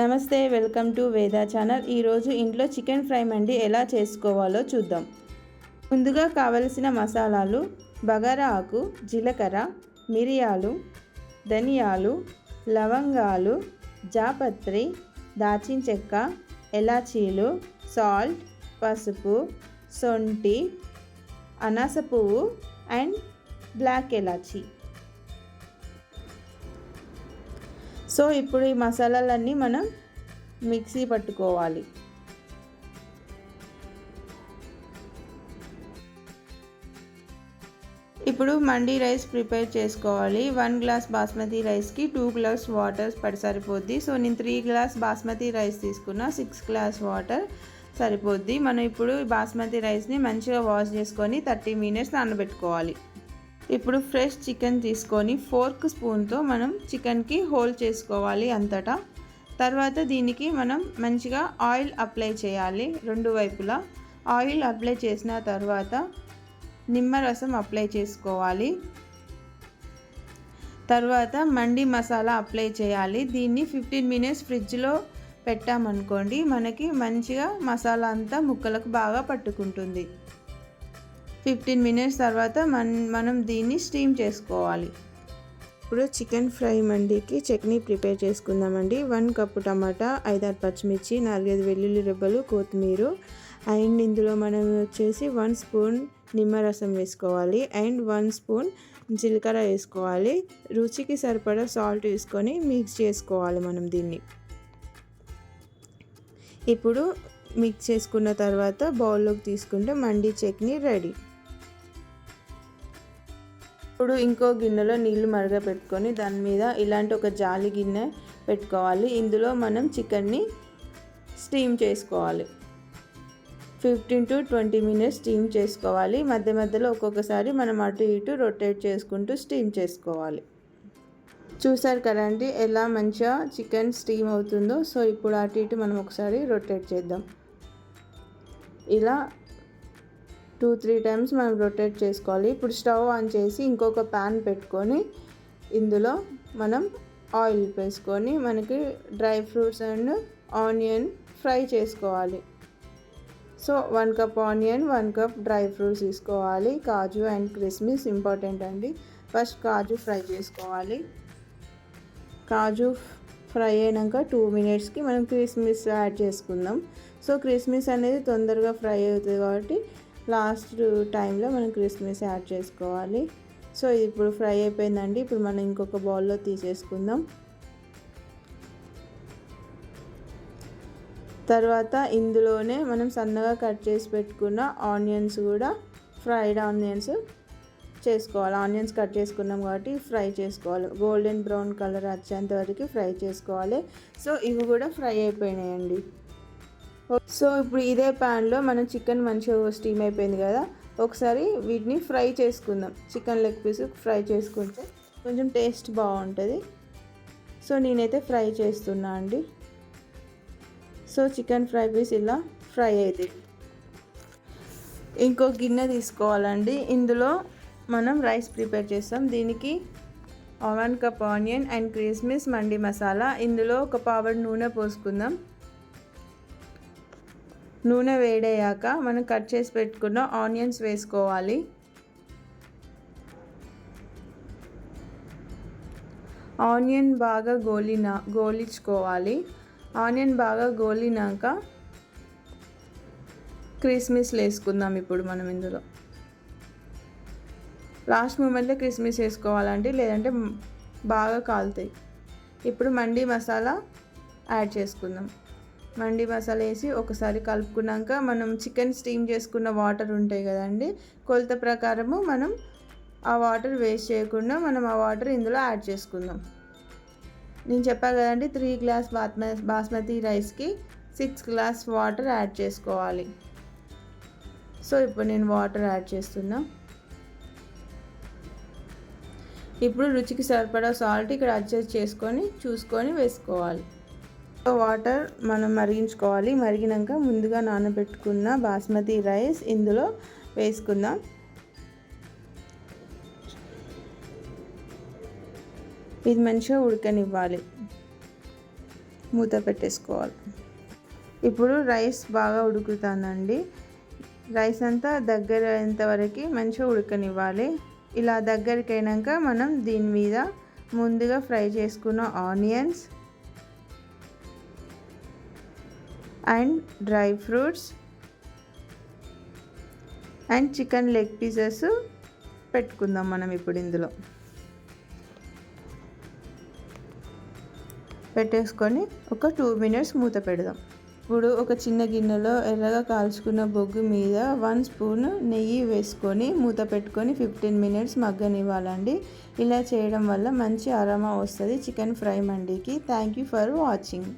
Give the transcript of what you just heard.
నమస్తే welcome to Veda channel. ఈరోజు ఇంట్లో చికెన్ ఫ్రై మండి ఎలా చేసుకోవాలో చూద్దాం. ముందుగా కావలసిన మసాలాలు బగారా ఆకు జీలకర్ర మిరియాలు ధనియాలు లవంగాలు జాపత్రి దాచిన చెక్క ఎలాచీలు సాల్ట్ పసుపు సొంటి అనాస పువ్వు అండ్ బ్లాక్ ఎలాచీ. సో ఇప్పుడు ఈ మసాలాలన్నీ మనం మిక్సీ పట్టుకోవాలి. ఇప్పుడు మండీ రైస్ ప్రిపేర్ చేసుకోవాలి. వన్ గ్లాస్ బాస్మతి రైస్కి టూ గ్లాస్ వాటర్ పడి సరిపోద్ది. సో నేను త్రీ గ్లాస్ బాస్మతి రైస్ తీసుకున్నా సిక్స్ గ్లాస్ వాటర్ సరిపోద్ది. మనం ఇప్పుడు బాస్మతి రైస్ని మంచిగా వాష్ చేసుకొని థర్టీ మినిట్స్ నానబెట్టుకోవాలి. ఇప్పుడు ఫ్రెష్ చికెన్ తీసుకొని ఫోర్క్ స్పూన్తో మనం చికెన్కి హోల్ చేసుకోవాలి అంతటా. తర్వాత దీనికి మనం మంచిగా ఆయిల్ అప్లై చేయాలి రెండు వైపులా. ఆయిల్ అప్లై చేసిన తర్వాత నిమ్మరసం అప్లై చేసుకోవాలి. తర్వాత మండి మసాలా అప్లై చేయాలి. దీన్ని ఫిఫ్టీన్ మినిట్స్ ఫ్రిడ్జ్లో పెట్టామనుకోండి మనకి మంచిగా మసాలా అంతా ముక్కలకు బాగా పట్టుకుంటుంది. ఫిఫ్టీన్ మినిట్స్ తర్వాత మన మనం దీన్ని స్టీమ్ చేసుకోవాలి. ఇప్పుడు చికెన్ ఫ్రై మండికి చట్నీ ప్రిపేర్ చేసుకుందామండి. వన్ కప్పు టమాటా ఐదారు పచ్చిమిర్చి నాలుగైదు వెల్లుల్లి రెబ్బలు కొత్తిమీర అండ్ ఇందులో మనం వచ్చేసి వన్ స్పూన్ నిమ్మరసం వేసుకోవాలి అండ్ వన్ స్పూన్ జీలకర్ర వేసుకోవాలి. రుచికి సరిపడా సాల్ట్ వేసుకొని మిక్స్ చేసుకోవాలి మనం దీన్ని. ఇప్పుడు మిక్స్ చేసుకున్న తర్వాత బౌల్లోకి తీసుకుంటే మండి చట్నీ రెడీ. ఇప్పుడు ఇంకో గిన్నెలో నీళ్ళు మరగ పెట్టుకొని దాని మీద ఇలాంటి ఒక జాలి గిన్నె పెట్టుకోవాలి. ఇందులో మనం చికెన్ని స్టీమ్ చేసుకోవాలి. Fifteen to twenty minutes steam చేసుకోవాలి. మధ్య మధ్యలో ఒక్కొక్కసారి మనం అటు ఇటు రొటేట్ చేసుకుంటూ స్టీమ్ చేసుకోవాలి. చూసారు కదండి ఎలా మంచిగా చికెన్ స్టీమ్ అవుతుందో. సో ఇప్పుడు అటు ఇటు మనం ఒకసారి రొటేట్ చేద్దాం. ఇలా టూ త్రీ టైమ్స్ మనం రొటేట్ చేసుకోవాలి. ఇప్పుడు స్టవ్ ఆన్ చేసి ఇంకొక ప్యాన్ పెట్టుకొని ఇందులో మనం ఆయిల్ వేసుకొని మనకి dry fruits and onion fry చేసుకోవాలి. So one cup onion one cup dry fruits తీసుకోవాలి. కాజు అండ్ క్రిస్మిస్ ఇంపార్టెంట్ అండి. ఫస్ట్ కాజు ఫ్రై చేసుకోవాలి. కాజు ఫ్రై అయినాక టూ మినిట్స్కి మనం క్రిస్మిస్ యాడ్ చేసుకుందాం. సో క్రిస్మిస్ అనేది తొందరగా ఫ్రై అవుతుంది కాబట్టి లాస్ట్ టైంలో మనం క్రిస్మస్ యాడ్ చేసుకోవాలి. సో ఇది ఇప్పుడు ఫ్రై అయిపోయిందండి. ఇప్పుడు మనం ఇంకొక బౌల్లో తీసేసుకుందాం. తర్వాత ఇందులోనే మనం సన్నగా కట్ చేసి పెట్టుకున్న ఆనియన్స్ కూడా ఫ్రైడ్ ఆనియన్స్ చేసుకోవాలి. ఆనియన్స్ కట్ చేసుకున్నాం కాబట్టి ఫ్రై చేసుకోవాలి. గోల్డెన్ బ్రౌన్ కలర్ వచ్చేంత వరకు ఫ్రై చేసుకోవాలి. సో ఇవి కూడా ఫ్రై అయిపోయినాయండి. సో ఇప్పుడు ఇదే ప్యాన్లో మనం చికెన్ మంచిగా స్టీమ్ అయిపోయింది కదా ఒకసారి వీటిని ఫ్రై చేసుకుందాం. చికెన్ లెగ్ పీస్ ఫ్రై చేసుకుంటే కొంచెం టేస్ట్ బాగుంటుంది. సో నేనైతే ఫ్రై చేస్తున్నా అండి. సో చికెన్ ఫ్రై పీస్ ఇలా ఫ్రై అయితే ఇంకో గిన్నె తీసుకోవాలండి. ఇందులో మనం రైస్ ప్రిపేర్ చేస్తాం. దీనికి వన్ కప్ ఆనియన్ అండ్ క్రిస్మిస్ మండి మసాలా. ఇందులో ఒక పావర్ నూనె పోసుకుందాం. నూనె వేడయ్యాక మనం కట్ చేసి పెట్టుకున్న ఆనియన్స్ వేసుకోవాలి. ఆనియన్ బాగా గోలిన గోలించుకోవాలి. ఆనియన్ బాగా గోలినాక క్రిస్మిస్ వేసుకుందాం ఇప్పుడు మనం ఇందులో. లాస్ట్ మూమెంట్లో క్రిస్మిస్ వేసుకోవాలంటే లేదంటే బాగా కాలుతాయి. ఇప్పుడు మండి మసాలా యాడ్ చేసుకుందాం. మండి మసాలా వేసి ఒకసారి కలుపుకున్నాక మనం చికెన్ స్టీమ్ చేసుకున్న వాటర్ ఉంటాయి కదండి కొలత ప్రకారము మనం ఆ వాటర్ వేస్ట్ చేయకుండా మనం ఆ వాటర్ ఇందులో యాడ్ చేసుకుందాం. నేను చెప్పాను కదండి త్రీ గ్లాస్ బాస్మ బాస్మతి రైస్కి సిక్స్ గ్లాస్ వాటర్ యాడ్ చేసుకోవాలి. సో ఇప్పుడు నేను వాటర్ యాడ్ చేస్తున్నా. ఇప్పుడు రుచికి సరిపడా సాల్ట్ ఇక్కడ అడ్జస్ట్ చేసుకొని చూసుకొని వేసుకోవాలి. వాటర్ మనం మరిగించుకోవాలి. మరిగినాక ముందుగా నానబెట్టుకున్న బాస్మతి రైస్ ఇందులో వేసుకుందాం. ఇది మంచిగా ఉడకనివ్వాలి. మూత పెట్టేసుకోవాలి. ఇప్పుడు రైస్ బాగా ఉడుకుతుందండి రైస్ అంతా దగ్గర అయ్యేంత వరకు మంచిగా ఉడకనివ్వాలి. ఇలా దగ్గరికి అయినాక మనం దీని మీద ముందుగా ఫ్రై చేసుకున్న onions and dry fruits and chicken leg pieces పెట్టుకుందాం మనం ఇప్పుడు ఇందులో. పెట్టేసుకొని ఒక టూ మినిట్స్ మూత పెడదాం. ఇప్పుడు ఒక చిన్న గిన్నెలో ఎర్రగా కాల్చుకున్న బొగ్గు మీద వన్ స్పూన్ నెయ్యి వేసుకొని మూత పెట్టుకొని ఫిఫ్టీన్ మినిట్స్ మగ్గనివ్వాలండి. ఇలా చేయడం వల్ల మంచి అరమా వస్తుంది. Chicken fry మండికి. Thank you for watching.